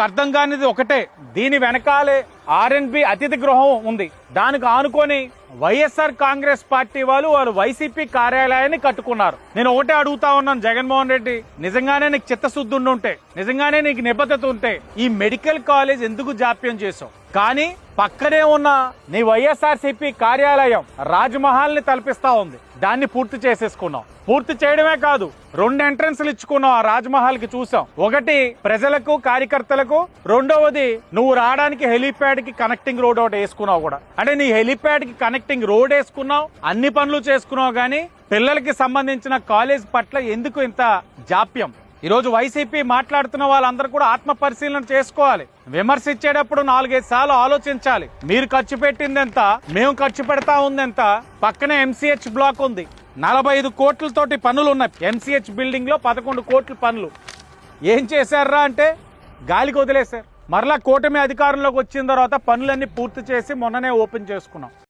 నాకు అర్థం కానిది ఒకటే. దీని వెనకాలే ఆర్ఎన్బి అతిథి గృహం ఉంది. దానికి ఆనుకొని వైఎస్ఆర్ కాంగ్రెస్ పార్టీ వాళ్ళు వాళ్ళు వైసీపీ కార్యాలయాన్ని కట్టుకున్నారు. నేను ఒకటే అడుగుతా ఉన్నాను జగన్మోహన్ రెడ్డి నిజంగానే నీకు చిత్తశుద్ధి ఉంటే నిజంగానే నీకు నిబద్ధత ఉంటే ఈ మెడికల్ కాలేజ్ ఎందుకు జాప్యం చేసావు కానీ పక్కనే ఉన్న నీ వైఎస్ఆర్సీపీ కార్యాలయం రాజ్మహల్ని తలపిస్తా ఉంది. దాన్ని పూర్తి చేసేసుకున్నాం పూర్తి చేయడమే కాదు రెండు ఎంట్రన్స్లు ఇచ్చుకున్నాం ఆ రాజ్మహల్కి చూసాం ఒకటి ప్రజలకు కార్యకర్తలకు రెండవది నువ్వు రావడానికి హెలీప్యాడ్ హెలిప్యాడ్కి కనెక్టింగ్ రోడ్ ఒకటి వేసుకున్నావు కూడా. అంటే నీ హెలిప్యాడ్కి కనెక్టింగ్ రోడ్ వేసుకున్నావు అన్ని పనులు చేసుకున్నావు కానీ పిల్లలకి సంబంధించిన కాలేజ్ పట్ల ఎందుకు ఇంత జాప్యం? ఈరోజు వైసీపీ మాట్లాడుతున్న వాళ్ళందరూ కూడా ఆత్మ పరిశీలన చేసుకోవాలి. విమర్శించేటప్పుడు నాలుగైదు సార్లు ఆలోచించాలి. మీరు ఖర్చు పెట్టిందెంత? మేము ఖర్చు పెడతా ఉందెంత? పక్కనే ఎంసీహెచ్ బ్లాక్ ఉంది. నలభై ఐదు కోట్లతోటి పనులు ఉన్నాయి ఎంసీహెచ్ బిల్డింగ్లో పదకొండు కోట్ల పనులు. ఏం చేశారా అంటే గాలికి వదిలేశారు. మరలా కూటమి అధికారంలోకి వచ్చిన తర్వాత పనులన్నీ పూర్తి చేసి మొన్ననే ఓపెన్ చేసుకున్నాం.